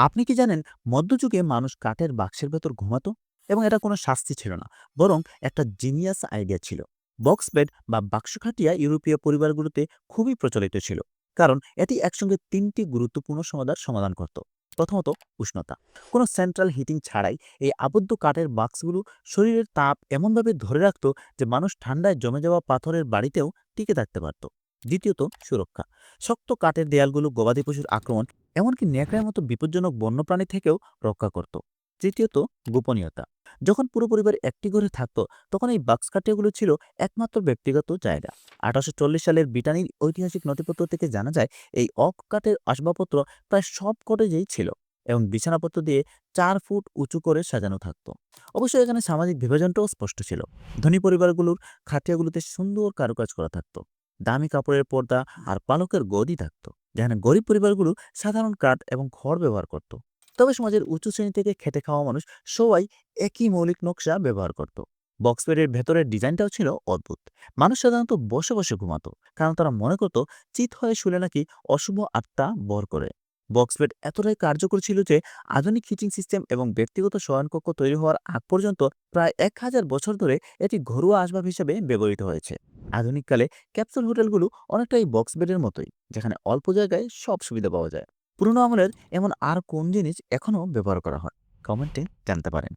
আপনি কি জানেন, মধ্যযুগে মানুষ কাঠের বাক্সের ভেতর ঘুমাতো? এবং এটা কোনো শাস্তি ছিল না। বরং একটা জিনিয়াস আইডিয়া ছিল। বক্স বেড বা বাক্স খাটিয়া ইউরোপীয় পরিবারগুলোতে খুবই প্রচলিত ছিল। কারণ এটি একসঙ্গে তিনটি গুরুত্বপূর্ণ সমাধার সমাধান করত। প্রথমত, উষ্ণতা। কোনো সেন্ট্রাল হিটিং ছাড়াই এই আবদ্ধ কাঠের বাক্সগুলো শরীরের তাপ এমনভাবে ধরে রাখত যে মানুষ ঠান্ডায় জমে যাওয়া পাথরের বাড়িতেও টিকে থাকতে পারত। দ্বিতীয়ত, সুরক্ষা। শক্ত কাঠের দেয়ালগুলো গবাদি পশুর আক্রমণ এমনকি ন্যাকড়ার মতো বিপজ্জনক বন্যপ্রাণী থেকেও রক্ষা করত। তৃতীয়ত, গোপনীয়তা। যখন পুরো পরিবার একটি ঘরে থাকত, তখন এই বাক্স কাটিয়াগুলো ছিল একমাত্র ব্যক্তিগত জায়গা। আঠারোশো চল্লিশ সালের ব্রিটানির ঐতিহাসিক নথিপত্র থেকে জানা যায়, এই অক কাঠের আসবাবপত্র প্রায় সব কটেজেই ছিল এবং বিছানাপত্র দিয়ে চার ফুট উঁচু করে সাজানো থাকত। অবশ্যই এখানে সামাজিক বিভাজনটাও স্পষ্ট ছিল। ধনী পরিবারগুলোর খাটিয়াগুলোতে সুন্দর কারুকাজ করা থাকতো। দামি কাপড়ের পর্দা আর পালকের গদি থাকত, যেখানে গরিব পরিবারগুলো সাধারণ কাঠ এবং খড় ব্যবহার করত। তবে সমাজের উঁচু শ্রেণি থেকে খেটে খাওয়া মানুষ সবাই একই মৌলিক নকশা ব্যবহার করত। বক্স বেডের ভেতরের ডিজাইনটাও ছিল অদ্ভুত। মানুষ সাধারণত বসে বসে ঘুমাতো, কারণ তারা মনে করত চিত হয়ে শুলে নাকি অশুভ আত্মা বর করে। বক্স বেড এতটাই কার্যকর ছিল যে আধুনিক হিটিং সিস্টেম এবং ব্যক্তিগত শয়নকক্ষ তৈরি হওয়ার আগ পর্যন্ত প্রায় এক হাজার বছর ধরে এটি ঘরোয়া আসবাব হিসেবে ব্যবহৃত হয়েছে। আধুনিককালে ক্যাপসুল হোটেলগুলো অনেকটাই বক্স বেডের মতোই, যেখানে অল্প জায়গায় সব সুবিধা পাওয়া যায়। পুরনো আমলের এমন আর কোন জিনিস এখনও ব্যবহার করা হয়? কমেন্টে জানতে পারেন।